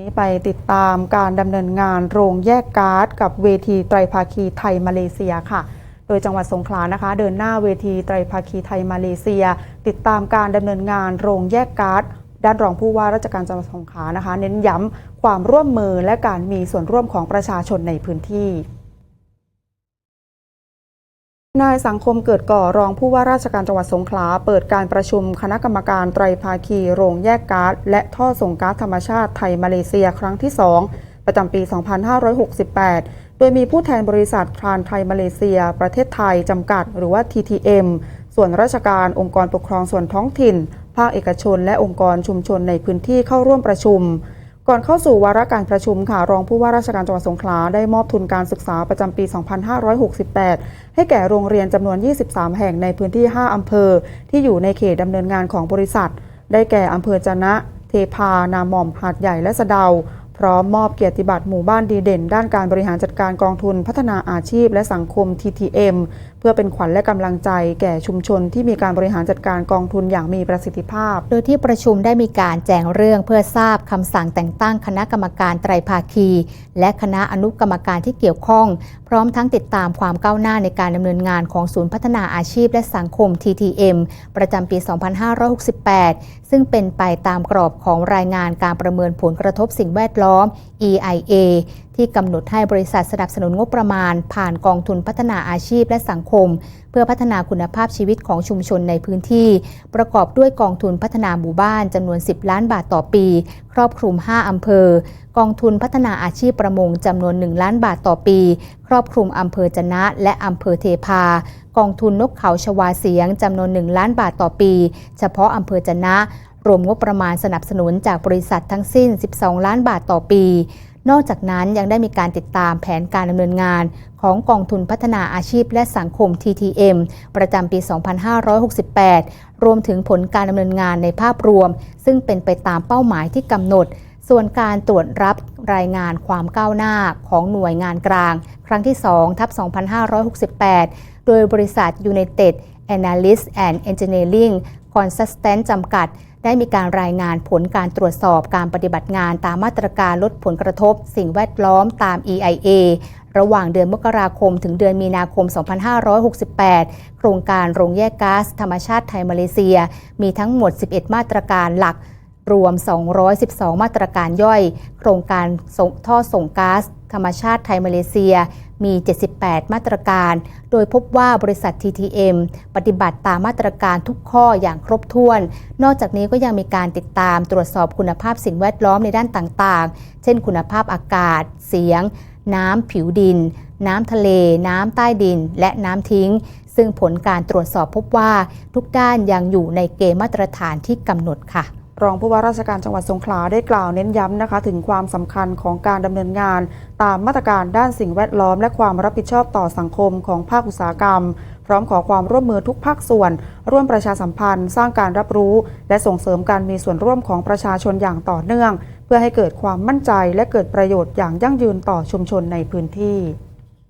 นี้ไปติดตามการดำเนินงานโรงแยกก๊าซกับเวทีไตรภาคีไทยมาเลเซียค่ะ โดยจังหวัดสงขลานะคะ เดินหน้าเวทีไตรภาคีไทยมาเลเซีย ติดตามการดำเนินงานโรงแยกก๊าซด้านรองผู้ว่าราชการจังหวัดสงขลานะคะ เน้นย้ำความร่วมมือและการมีส่วนร่วมของประชาชนในพื้นที่ นายสังคมเกิดก่อรองผู้ว่าราชการจังหวัดสงขลา เปิดการประชุมคณะกรรมการไตรภาคีโรงแยกก๊าซและท่อส่งก๊าซธรรมชาติไทยมาเลเซียครั้งที่ 2 ประจำปี 2568 โดยมีผู้แทนบริษัททรานไทยมาเลเซีย ประเทศไทย จำกัด หรือว่า TTM ส่วนราชการองค์กรปกครองส่วนท้องถิ่น ภาคเอกชน และองค์กรชุมชนในพื้นที่เข้าร่วมประชุม ก่อนเข้าสู่วาระการประชุมค่ะ รองผู้ว่าราชการจังหวัดสงขลาได้มอบทุนการศึกษาประจำปี 2568 ให้แก่โรงเรียนจำนวน 23 แห่งในพื้นที่ 5 อำเภอ ที่อยู่ในเขตดำเนินงานของบริษัท ได้แก่อำเภอจะนะ เทพานาหม่อมหาดใหญ่และสะเดา พร้อมมอบเกียรติบัตรหมู่บ้านดีเด่น ด้านการบริหารจัดการกองทุนพัฒนาอาชีพและสังคม TTM เพื่อเป็นขวัญและกำลังใจแก่ชุมชนที่มีการบริหารจัดการกองทุนอย่างมีประสิทธิภาพ โดยที่ประชุมได้มีการแจ้งเรื่องเพื่อทราบคำสั่งแต่งตั้งคณะกรรมการไตรภาคี และคณะอนุกรรมการที่เกี่ยวข้อง พร้อมทั้งติดตามความก้าวหน้าในการดำเนินงานของศูนย์พัฒนาอาชีพและสังคม TTM ประจำปี 2568 ซึ่งเป็นไปตามกรอบของรายงานการประเมินผลกระทบสิ่งแวดล้อม EIA ที่กำหนดให้บริษัทสนับสนุนงบประมาณ ผ่านกองทุนพัฒนาอาชีพและสังคม เพื่อพัฒนาคุณภาพชีวิตของชุมชนในพื้นที่ ประกอบด้วยกองทุนพัฒนาหมู่บ้านจำนวน 10 ล้านบาทต่อปี ครอบคลุม 5 อำเภอ กองทุนพัฒนาอาชีพประมงจำนวน 1 ล้านบาทต่อปี ครอบคลุมอำเภอจนะและอำเภอเทพา กองทุนนกเขาชวาเสียงจำนวน 1 ล้านบาทต่อปี เฉพาะอำเภอจนะรวมงบประมาณสนับสนุนจากบริษัททั้งสิ้น 12 ล้านบาทต่อปี นอกจากนั้นยังได้มีการติดตามแผนการดำเนินงานของกองทุนพัฒนาอาชีพและสังคม TTM ประจำปี 2568 รวมถึงผลการดำเนินงานในภาพรวม ซึ่งเป็นไปตามเป้าหมายที่กำหนด ส่วนการตรวจรับรายงานความก้าวหน้าของหน่วยงานกลาง ครั้งที่2ทับ2568 โดยบริษัท United Analyst and Engineering Consistent จำกัด ได้มีการรายงานผลการตรวจสอบการปฏิบัติงานตามมาตรการลดผลกระทบ สิ่งแวดล้อมตาม EIA ระหว่างเดือนมกราคมถึงเดือนมีนาคม 2568 โครงการโรงแยกก๊าซธรรมชาติไทยมาเลเซีย มีทั้งหมด 11 มาตรการหลัก รวม 212 มาตรการย่อย โครงการท่อส่งก๊าซธรรมชาติไทยมาเลเซียมี 78 มาตรการ โดยพบว่าบริษัท TTM ปฏิบัติตามมาตรการทุกข้ออย่างครบถ้วน นอกจากนี้ก็ยังมีการติดตามตรวจสอบคุณภาพสิ่งแวดล้อมในด้านต่างๆ เช่นคุณภาพอากาศ เสียง น้ำผิวดิน น้ำทะเล น้ำใต้ดิน และน้ำทิ้ง ซึ่งผลการตรวจสอบพบว่าทุกด้านยังอยู่ในเกณฑ์มาตรฐานที่กำหนดค่ะ รองผู้ว่าราชการจังหวัดสงขลาได้กล่าวเน้นย้ำนะคะ ถึงความสำคัญของการดำเนินงาน ตามมาตรการด้านสิ่งแวดล้อม และความรับผิดชอบต่อสังคมของภาคอุตสาหกรรม พร้อมขอความร่วมมือทุกภาคส่วน ร่วมประชาสัมพันธ์ สร้างการรับรู้ และส่งเสริมการมีส่วนร่วมของประชาชนอย่างต่อเนื่อง เพื่อให้เกิดความมั่นใจและเกิดประโยชน์อย่างยั่งยืนต่อชุมชนในพื้นที่